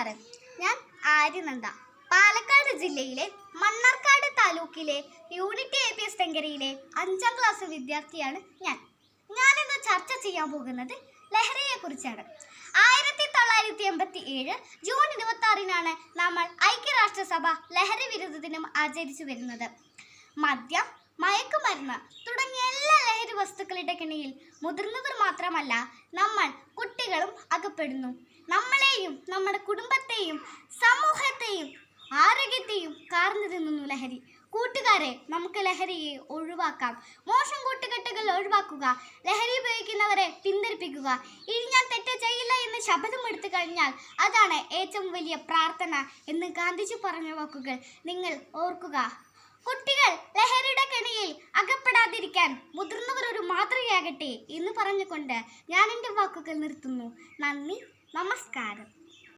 നമസ്കാരം. ഞാൻ ആര്യനന്ദ. പാലക്കാട് ജില്ലയിലെ മണ്ണാർക്കാട് താലൂക്കിലെ യൂണിറ്റ് എ പി എസ് തെങ്കരയിലെ അഞ്ചാം ക്ലാസ് വിദ്യാർത്ഥിയാണ് ഞാൻ. ഞാനിന്ന് ചർച്ച ചെയ്യാൻ പോകുന്നത് ലഹരിയെക്കുറിച്ചാണ്. ആയിരത്തി തൊള്ളായിരത്തി എൺപത്തി ഏഴ് ജൂൺ ഇരുപത്തി ആറിനാണ് നമ്മൾ ഐക്യരാഷ്ട്രസഭ ലഹരി വിരുദ്ധ ദിനം ആചരിച്ചു വരുന്നത്. മദ്യം മയക്കുമരുന്ന് തുടങ്ങിയ എല്ലാ ലഹരി വസ്തുക്കളുടെ കിണിയിൽ മുതിർന്നവർ മാത്രമല്ല നമ്മൾ കുട്ടികളും അകപ്പെടുന്നു. നമ്മളെയും നമ്മുടെ കുടുംബത്തെയും സമൂഹത്തെയും ആരോഗ്യത്തെയും കാർന്നു തിന്നുന്നു ലഹരി. കൂട്ടുകാരെ നമുക്ക് ലഹരിയെ ഒഴിവാക്കാം. മോശം കൂട്ടുകെട്ടുകൾ ഒഴിവാക്കുക. ലഹരി ഉപയോഗിക്കുന്നവരെ പിന്തിരിപ്പിക്കുക. ഇനി ഞാൻ തെറ്റ് ചെയ്യില്ല എന്ന് ശബ്ദം എടുത്തു കഴിഞ്ഞാൽ അതാണ് ഏറ്റവും വലിയ പ്രാർത്ഥന എന്ന് ഗാന്ധിജി പറഞ്ഞ വാക്കുകൾ. നിങ്ങൾ ഓർക്കുക. കുട്ടികൾ കെണിയിൽ അകപ്പെടാതിരിക്കാൻ മുതിർന്നവർ ഒരു മാതൃകയാകട്ടെ എന്ന് പറഞ്ഞുകൊണ്ട് ഞാൻ എന്റെ വാക്കുകൾ നിർത്തുന്നു. നന്ദി. നമസ്കാരം.